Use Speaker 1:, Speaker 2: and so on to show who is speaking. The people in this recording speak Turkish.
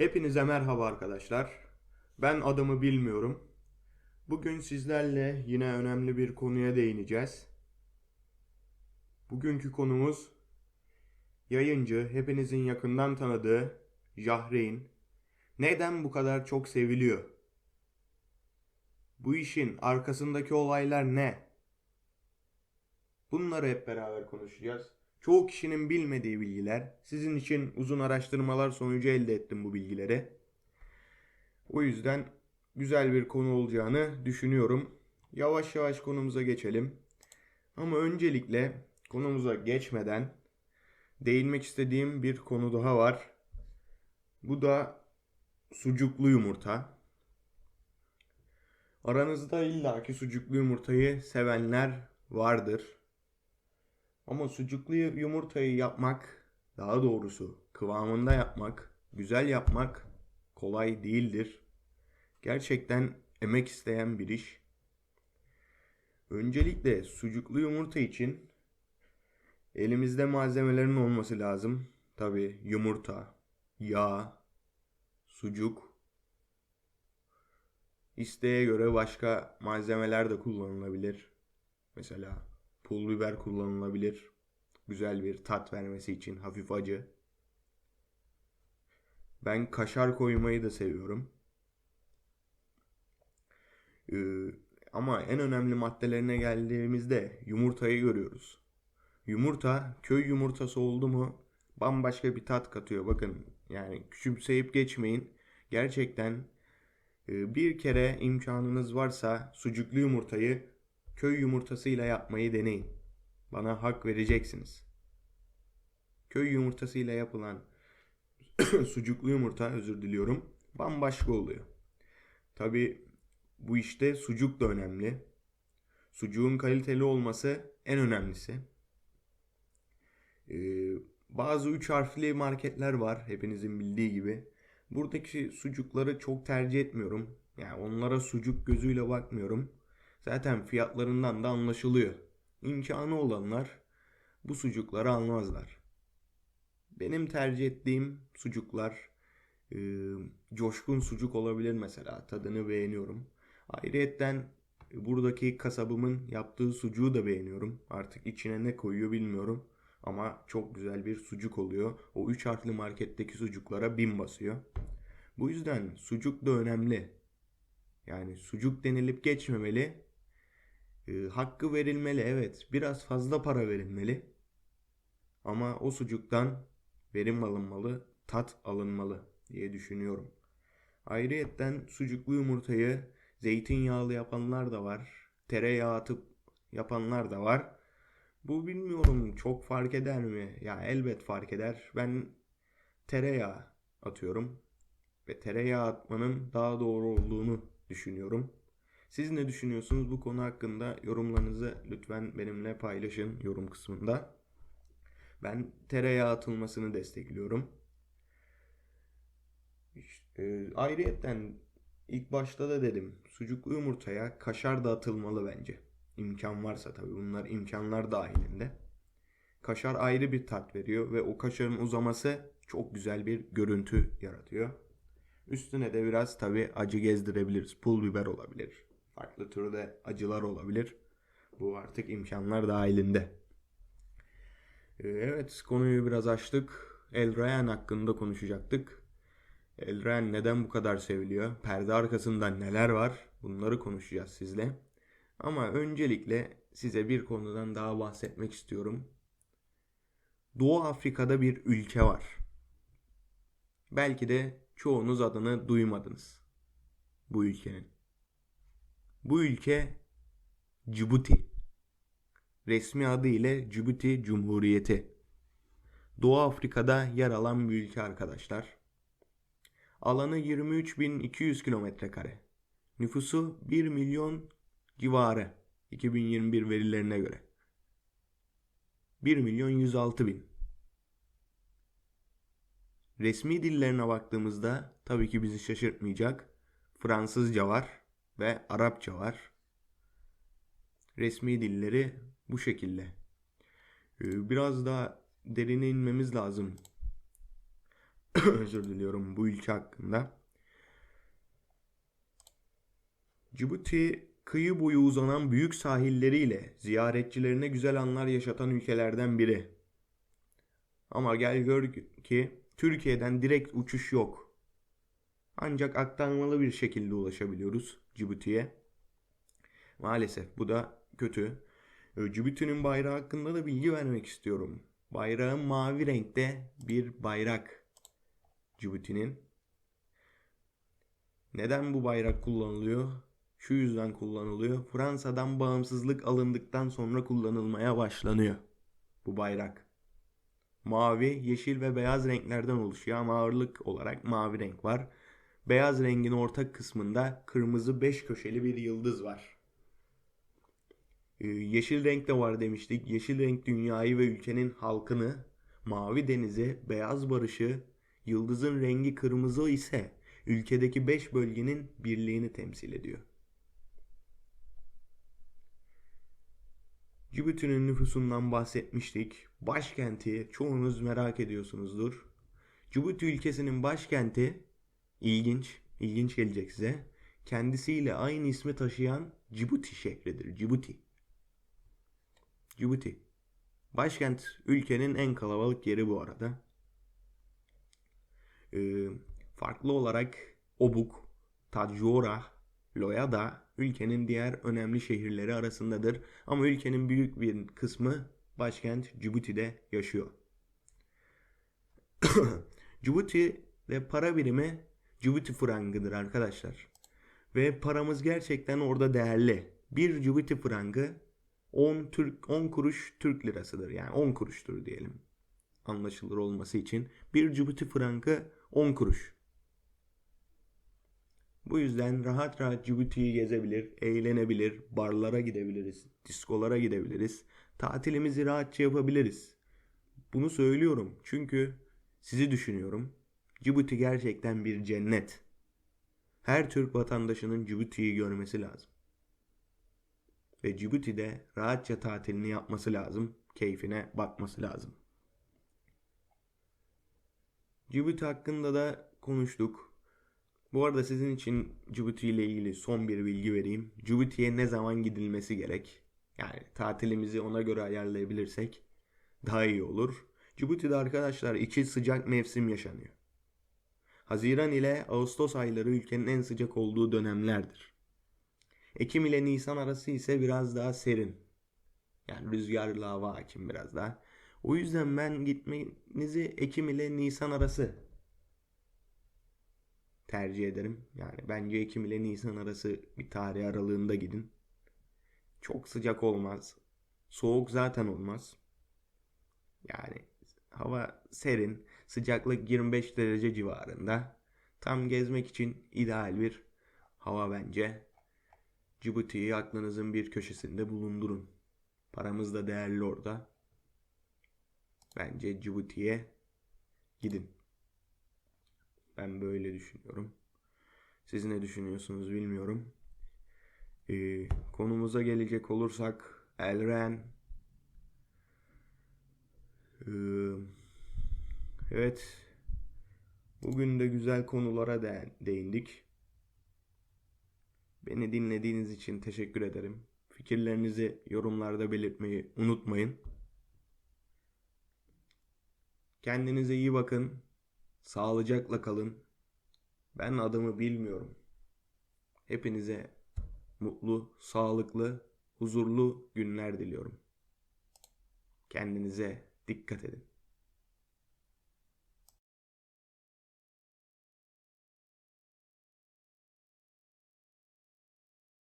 Speaker 1: Hepinize merhaba arkadaşlar. Ben adımı bilmiyorum. Bugün sizlerle yine önemli bir konuya değineceğiz. Bugünkü konumuz yayıncı, hepinizin yakından tanıdığı Jahreyn. Neden bu kadar çok seviliyor? Bu işin arkasındaki olaylar ne? Bunları hep beraber konuşacağız. Çoğu kişinin bilmediği bilgiler. Sizin için uzun araştırmalar sonucu elde ettim bu bilgileri. O yüzden güzel bir konu olacağını düşünüyorum. Yavaş yavaş konumuza geçelim. Ama öncelikle konumuza geçmeden değinmek istediğim bir konu daha var. Bu da sucuklu yumurta. Aranızda illaki sucuklu yumurtayı sevenler vardır. Ama sucuklu yumurtayı yapmak, daha doğrusu kıvamında yapmak, güzel yapmak kolay değildir. Gerçekten emek isteyen bir iş. Öncelikle sucuklu yumurta için elimizde malzemelerin olması lazım. Tabi yumurta, yağ, sucuk. İsteğe göre başka malzemeler de kullanılabilir. Mesela pul biber kullanılabilir. Güzel bir tat vermesi için hafif acı. Ben kaşar koymayı da seviyorum. Ee, ama en önemli maddelerine geldiğimizde yumurtayı görüyoruz. Yumurta köy yumurtası oldu mu bambaşka bir tat katıyor. Bakın yani küçümseyip geçmeyin. Gerçekten e, bir kere imkanınız varsa sucuklu yumurtayı köy yumurtasıyla yapmayı deneyin. Bana hak vereceksiniz. Köy yumurtasıyla yapılan sucuklu yumurta özür diliyorum bambaşka oluyor. Tabi bu işte sucuk da önemli. Sucuğun kaliteli olması en önemlisi. Ee, bazı üç harfli marketler var hepinizin bildiği gibi. Buradaki sucukları çok tercih etmiyorum. Yani onlara sucuk gözüyle bakmıyorum. Zaten fiyatlarından da anlaşılıyor. İmkanı olanlar bu sucukları almazlar. Benim tercih ettiğim sucuklar e, coşkun sucuk olabilir mesela. Tadını beğeniyorum. Ayrıyetten buradaki kasabımın yaptığı sucuğu da beğeniyorum. Artık içine ne koyuyor bilmiyorum. Ama çok güzel bir sucuk oluyor. O üç harfli marketteki sucuklara bin basıyor. Bu yüzden sucuk da önemli. Yani sucuk denilip geçmemeli. E, hakkı verilmeli evet. Biraz fazla para verilmeli. Ama o sucuktan verim alınmalı, tat alınmalı diye düşünüyorum. Ayrıyetten sucuklu yumurtayı zeytinyağlı yapanlar da var. Tereyağı atıp yapanlar da var. Bu bilmiyorum çok fark eder mi? Ya elbet fark eder. Ben tereyağı atıyorum. Ve tereyağı atmanın daha doğru olduğunu düşünüyorum. Siz ne düşünüyorsunuz bu konu hakkında? Yorumlarınızı lütfen benimle paylaşın yorum kısmında. Ben tereyağı atılmasını destekliyorum. İşte, e, ayrıyetten ilk başta da dedim sucuklu yumurtaya kaşar da atılmalı bence. İmkan varsa tabii bunlar imkanlar dahilinde. Kaşar ayrı bir tat veriyor ve o kaşarın uzaması çok güzel bir görüntü yaratıyor. Üstüne de biraz tabii acı gezdirebiliriz. Pul biber olabilir. Farklı türde acılar olabilir. Bu artık imkanlar dahilinde. Ee, Evet konuyu biraz açtık. El Ryan hakkında konuşacaktık. El Ryan neden bu kadar seviliyor? Perde arkasında neler var? Bunları konuşacağız sizle. Ama öncelikle size bir konudan daha bahsetmek istiyorum. Doğu Afrika'da bir ülke var. Belki de çoğunuz adını duymadınız. Bu ülkenin. Bu ülke Cibuti. Resmi adı ile Cibuti Cumhuriyeti. Doğu Afrika'da yer alan bir ülke arkadaşlar. Alanı 23.200 kilometre kare. Nüfusu 1 milyon civarı 2021 verilerine göre. 1 milyon 106 bin. Resmi dillerine baktığımızda tabii ki bizi şaşırtmayacak. Fransızca var ve Arapça var. Resmi dilleri bu şekilde. Ee, Biraz daha derine inmemiz lazım. özür diliyorum bu ülke hakkında. Cibuti kıyı boyu uzanan büyük sahilleriyle ziyaretçilerine güzel anlar yaşatan ülkelerden biri. Ama gel gör ki Türkiye'den direkt uçuş yok. Ancak aktarmalı bir şekilde ulaşabiliyoruz Cibuti'ye. Maalesef bu da kötü. Ee, Cibuti'nin bayrağı hakkında da bilgi vermek istiyorum. Bayrağın mavi renkte bir bayrak. Cibuti'nin. Neden bu bayrak kullanılıyor? Şu yüzden kullanılıyor. Fransa'dan bağımsızlık alındıktan sonra kullanılmaya başlanıyor bu bayrak. Mavi, yeşil ve beyaz renklerden oluşuyor ama ağırlık olarak mavi renk var. Beyaz rengin orta kısmında kırmızı beş köşeli bir yıldız var. Ee, yeşil renk de var demiştik. Yeşil renk dünyayı ve ülkenin halkını, mavi denizi, beyaz barışı, yıldızın rengi kırmızı ise ülkedeki 5 bölgenin birliğini temsil ediyor. Cibuti'nin nüfusundan bahsetmiştik. Başkenti çoğunuz merak ediyorsunuzdur. Cibuti ülkesinin başkenti ilginç, ilginç gelecek size. Kendisiyle aynı ismi taşıyan Cibuti şehridir. Cibuti. Cibuti. Başkent ülkenin en kalabalık yeri bu arada. Ee, farklı olarak Obuk, Tadjoura, Loya ülkenin diğer önemli şehirleri arasındadır. Ama ülkenin büyük bir kısmı başkent Cibuti'de yaşıyor. Cibuti ve para birimi Cibuti frangıdır arkadaşlar. Ve paramız gerçekten orada değerli. Bir Cibuti frangı 10 Türk 10 kuruş Türk lirasıdır. Yani 10 kuruştur diyelim. Anlaşılır olması için. Bir Cibuti frangı 10 kuruş. Bu yüzden rahat rahat Cibuti'yi gezebilir, eğlenebilir, barlara gidebiliriz, diskolara gidebiliriz, tatilimizi rahatça yapabiliriz. Bunu söylüyorum çünkü sizi düşünüyorum. Cibuti gerçekten bir cennet. Her Türk vatandaşının Cibuti'yi görmesi lazım. Ve Cibuti'de rahatça tatilini yapması lazım, keyfine bakması lazım. Cibuti hakkında da konuştuk. Bu arada sizin için Cibuti ile ilgili son bir bilgi vereyim. Cibuti'ye ne zaman gidilmesi gerek? Yani tatilimizi ona göre ayarlayabilirsek daha iyi olur. Cibuti'de arkadaşlar iki sıcak mevsim yaşanıyor. Haziran ile Ağustos ayları ülkenin en sıcak olduğu dönemlerdir. Ekim ile Nisan arası ise biraz daha serin. Yani rüzgarlı hava hakim biraz daha. O yüzden ben gitmenizi Ekim ile Nisan arası tercih ederim. Yani bence Ekim ile Nisan arası bir tarih aralığında gidin. Çok sıcak olmaz. Soğuk zaten olmaz. Yani hava serin, sıcaklık 25 derece civarında. Tam gezmek için ideal bir hava bence. Cibuti'yi aklınızın bir köşesinde bulundurun. Paramız da değerli orada. Bence Cibuti'ye gidin. Ben böyle düşünüyorum. Siz ne düşünüyorsunuz bilmiyorum. Ee, konumuza gelecek olursak Elren. Ee, evet. Bugün de güzel konulara de değindik. Beni dinlediğiniz için teşekkür ederim. Fikirlerinizi yorumlarda belirtmeyi unutmayın. Kendinize iyi bakın. Sağlıcakla kalın. Ben adımı bilmiyorum. Hepinize mutlu, sağlıklı, huzurlu günler diliyorum. Kendinize dikkat edin.